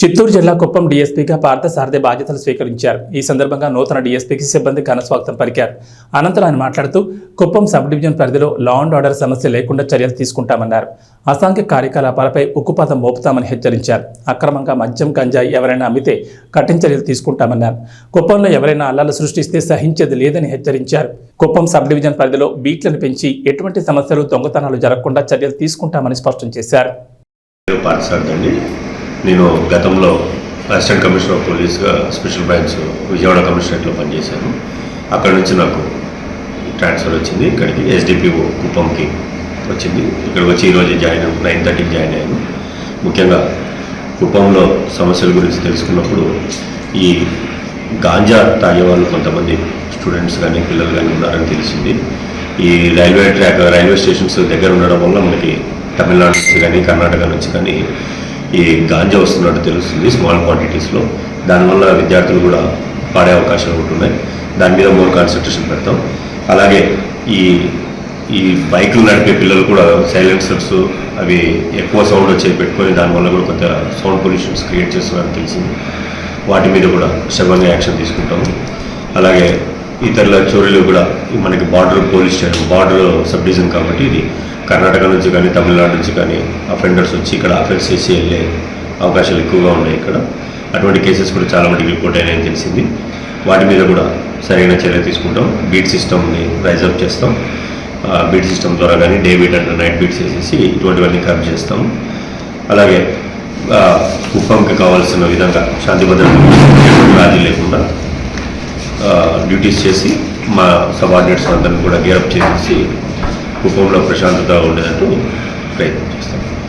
చిత్తూరు జిల్లా కుప్పం డీఎస్పీగా పార్థసారథి బాధ్యతలు స్వీకరించారు. ఈ సందర్భంగా నూతన డీఎస్పీకి సిబ్బంది ఘనస్వాగతం పలికారు. అనంతరం ఆయన మాట్లాడుతూ కుప్పం సబ్ డివిజన్ పరిధిలో లా అండ్ ఆర్డర్ సమస్య లేకుండా చర్యలు తీసుకుంటామన్నారు. అసాంఘిక కార్యకలాపాలపై ఉక్కుపాతం మోపుతామని హెచ్చరించారు. అక్రమంగా మద్యం గంజాయి ఎవరైనా అమ్మితే కఠిన చర్యలు తీసుకుంటామన్నారు. కుప్పంలో ఎవరైనా అల్లాలు సృష్టిస్తే సహించేది లేదని హెచ్చరించారు. కుప్పం సబ్ డివిజన్ పరిధిలో బీట్లను పెంచి ఎటువంటి సమస్యలు దొంగతనాలు జరగకుండా చర్యలు తీసుకుంటామని స్పష్టం చేశారు. నేను గతంలో అసిస్టెంట్ కమిషనర్ ఆఫ్ పోలీస్గా స్పెషల్ బ్రాంచ్ విజయవాడ కమిషనరేట్లో పనిచేశాను. అక్కడ నుంచి నాకు ట్రాన్స్ఫర్ వచ్చింది. ఇక్కడికి ఎస్డిపిఓ కుప్పంకి వచ్చింది. ఇక్కడ వచ్చి ఈరోజు జాయిన్ నైన్ థర్టీకి జాయిన్ అయ్యాను. ముఖ్యంగా కుప్పంలో సమస్యల గురించి తెలుసుకున్నప్పుడు ఈ గాంజా తాగే వాళ్ళు కొంతమంది స్టూడెంట్స్ కానీ పిల్లలు కానీ ఉన్నారని తెలిసింది. ఈ రైల్వే ట్రాక్ రైల్వే స్టేషన్స్ దగ్గర ఉండడం వల్ల మనకి తమిళనాడు నుంచి కానీ కర్ణాటక నుంచి కానీ ఈ గాంజా వస్తున్నట్టు తెలుస్తుంది స్మాల్ క్వాంటిటీస్లో దానివల్ల విద్యార్థులు కూడా పాడే అవకాశాలు ఉంటున్నాయి దాని మీద మోర్ కాన్సన్ట్రేషన్ పెడతాం. అలాగే ఈ ఈ బైకులు నడిపే పిల్లలు కూడా సైలెన్సర్స్ అవి ఎక్కువ సౌండ్ వచ్చే పెట్టుకొని దానివల్ల కూడా కొంత సౌండ్ పొల్యూషన్స్ క్రియేట్ చేస్తున్నారని తెలిసింది. వాటి మీద కూడా శవంగా యాక్షన్ తీసుకుంటాము. అలాగే ఇతరుల చోరీలు కూడా మనకి border police station border sub division కాబట్టి ఇది కర్ణాటక నుంచి కానీ తమిళనాడు నుంచి కానీ అఫెండర్స్ వచ్చి ఇక్కడ అఫెన్స్ చేసి వెళ్ళే అవకాశాలు ఎక్కువగా ఉన్నాయి ఇక్కడ. అటువంటి కేసెస్ కూడా చాలా మటుకు రిపోర్ట్ అయినాయని తెలిసింది. వాటి మీద కూడా సరైన చర్య తీసుకుంటాం. బీట్ సిస్టమ్ని రైజప్ చేస్తాం. బీట్ సిస్టమ్ ద్వారా కానీ day beat and night beats చేసేసి ఇటువంటివన్నీ కరెక్ట్ చేస్తాం. అలాగే ఆ, కుప్పంకి కావాల్సిన విధంగా శాంతి భద్రతలు రాజీ లేకుండా డ్యూటీస్ చేసి మా సబార్డినేట్స్ అందరిని కూడా గేరప్ చేసేసి కుప్పంలో ప్రశాంతత ఉండేటట్టు ప్రయత్నం చేస్తాం.